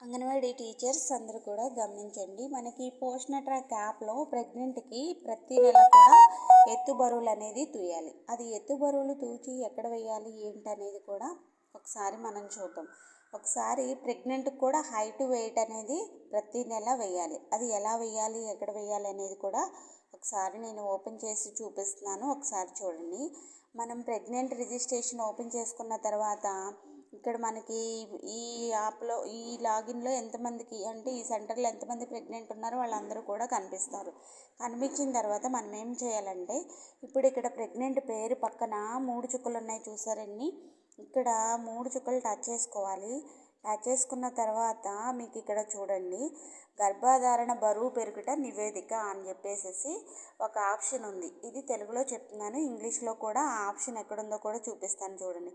Anganwadi teachers అందరూ కూడా గమనించండి. మనకి పోషణ ట్రాక్ యాప్లో ప్రెగ్నెంట్కి ప్రతి నెల కూడా ఎత్తు బరువులు అనేది తూయాలి. అది ఎత్తు బరువులు తూచి ఎక్కడ వేయాలి ఏంటి అనేది కూడా ఒకసారి మనం చూద్దాం. ఒకసారి ప్రెగ్నెంట్కి కూడా హైట్ వెయిట్ అనేది ప్రతి నెల వేయాలి. అది ఎలా వేయాలి ఎక్కడ వేయాలి అనేది కూడా ఒకసారి నేను ఓపెన్ చేసి చూపిస్తున్నాను. ఒకసారి చూడండి. మనం ప్రెగ్నెంట్ రిజిస్ట్రేషన్ ఓపెన్ చేసుకున్న తర్వాత ఇక్కడ మనకి ఈ యాప్లో ఈ లాగిన్లో ఎంతమందికి అంటే ఈ సెంటర్లో ఎంతమంది ప్రెగ్నెంట్ ఉన్నారో వాళ్ళందరూ కూడా కనిపిస్తారు. కనిపించిన తర్వాత మనం ఏం చేయాలంటే ఇప్పుడు ఇక్కడ ప్రెగ్నెంట్ పేరు పక్కన మూడు చుక్కలు ఉన్నాయి చూసారండి. ఇక్కడ మూడు చుక్కలు టచ్ చేసుకోవాలి. టచ్ చేసుకున్న తర్వాత మీకు ఇక్కడ చూడండి. గర్భధారణ బరువు పెరుగుట నివేదిక అని చెప్పేసి ఒక ఆప్షన్ ఉంది. ఇది తెలుగులో చెప్తున్నాను ఇంగ్లీష్లో కూడా ఆ ఆప్షన్ ఎక్కడుందో కూడా చూపిస్తాను చూడండి.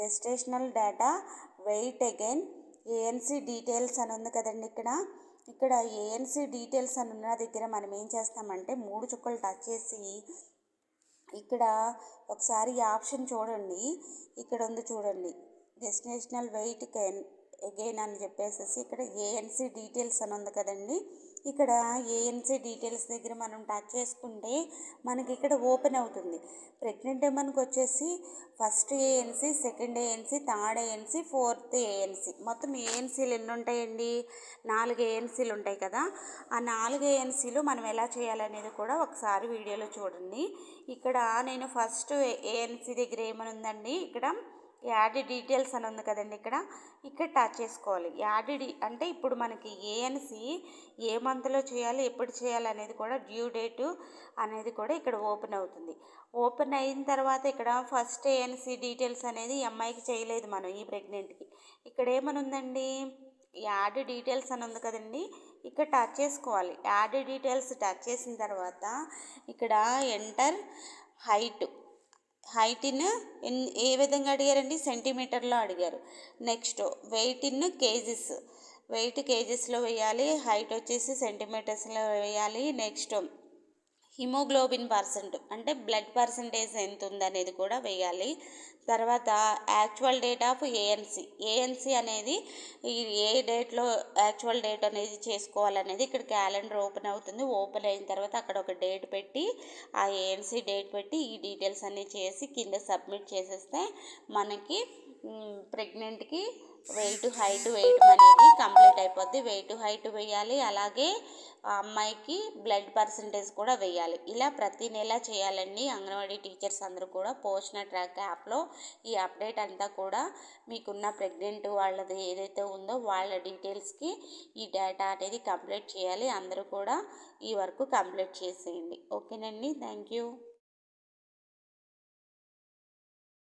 Gestational data weight again ANC details అని ఉంది కదండి ఇక్కడ. ఇక్కడ ఏఎన్సీ డీటెయిల్స్ అని ఉన్న దగ్గర మనం ఏం చేస్తామంటే మూడు చుక్కలు టచ్ చేసి ఇక్కడ ఒకసారి ఈ ఆప్షన్ చూడండి. ఇక్కడ ఉంది చూడండి. డెస్టినేషనల్ వెయిట్ కెన్ అగైన్ అని చెప్పేసి ఇక్కడ ఏఎన్సీ డీటెయిల్స్ అని ఉంది కదండి ఇక్కడ ఏఎన్సీ డీటెయిల్స్ దగ్గర మనం టచ్ చేసుకుంటే మనకి ఇక్కడ ఓపెన్ అవుతుంది ప్రెగ్నెంట్ మనకు వచ్చేసి first ANC second ANC third ANC fourth ANC మొత్తం ఏఎన్సీలు ఎన్ని ఉంటాయండి నాలుగు ఏఎన్సీలు ఉంటాయి కదా ఆ నాలుగు ఏఎన్సీలు మనం ఎలా చేయాలనేది కూడా ఒకసారి వీడియోలో చూడండి ఇక్కడ నేను ఫస్ట్ ఏఎన్సీ దగ్గర ఏమని ఉందండి ఇక్కడ యాడ్ డీటెయిల్స్ అని ఉంది కదండి ఇక్కడ. ఇక్కడ టచ్ చేసుకోవాలి. యాడ్ అంటే ఇప్పుడు మనకి ఏఎన్సి ఏ మంత్లో చేయాలి ఎప్పుడు చేయాలి అనేది కూడా డ్యూ డేటు అనేది కూడా ఇక్కడ ఓపెన్ అవుతుంది. ఓపెన్ అయిన తర్వాత ఇక్కడ ఫస్ట్ ఏఎన్సి డీటెయిల్స్ అనేది అమ్మాయికి చేయలేదు మనం ఈ ప్రెగ్నెంట్కి. ఇక్కడ ఏమనుందండి? యాడ్ డీటెయిల్స్ అని ఉంది కదండి. ఇక్కడ టచ్ చేసుకోవాలి. యాడ్ డీటెయిల్స్ టచ్ చేసిన తర్వాత ఇక్కడ ఎంటర్ హైట్. హైట్ ఇన్ ఏ విధంగా అడిగారండి? సెంటీమీటర్లో అడిగారు. Next weight in kgs. Weight కేజీస్లో వేయాలి హైట్ వచ్చేసి సెంటీమీటర్స్లో వేయాలి. నెక్స్ట్ హిమోగ్లోబిన్ పర్సెంట్ అంటే బ్లడ్ పర్సంటేజ్ ఎంత ఉందనేది కూడా వేయాలి. తర్వాత actual date of ANC. ANC అనేది ఈ ఏ డేట్లో యాక్చువల్ డేట్ అనేది చేసుకోవాలనేది ఇక్కడ క్యాలెండర్ ఓపెన్ అవుతుంది. ఓపెన్ అయిన తర్వాత అక్కడ ఒక డేట్ పెట్టి ఆ ఏఎన్సి డేట్ పెట్టి ఈ డీటెయిల్స్ అన్నీ చేసి కింద సబ్మిట్ చేసేస్తే మనకి ప్రెగ్నెంట్కి వెయిట్ హైట్ వేయడం అనేది కంప్లీట్ అయిపోద్ది. వెయిట్ హైట్ వేయాలి. అలాగే అమ్మాయికి బ్లడ్ పర్సంటేజ్ కూడా వేయాలి. ఇలా ప్రతి నెల చేయాలండి. అంగన్వాడీ టీచర్స్ అందరూ కూడా పోషణ ట్రాక్ యాప్లో ఈ అప్డేట్ అంతా కూడా మీకున్న ప్రెగ్నెంట్ వాళ్ళది ఏదైతే ఉందో వాళ్ళ డీటెయిల్స్కి ఈ డేటా అనేది కంప్లీట్ చేయాలి. అందరూ కూడా ఈ వర్క్ కంప్లీట్ చేసేయండి. ఓకేనండి. Thank you.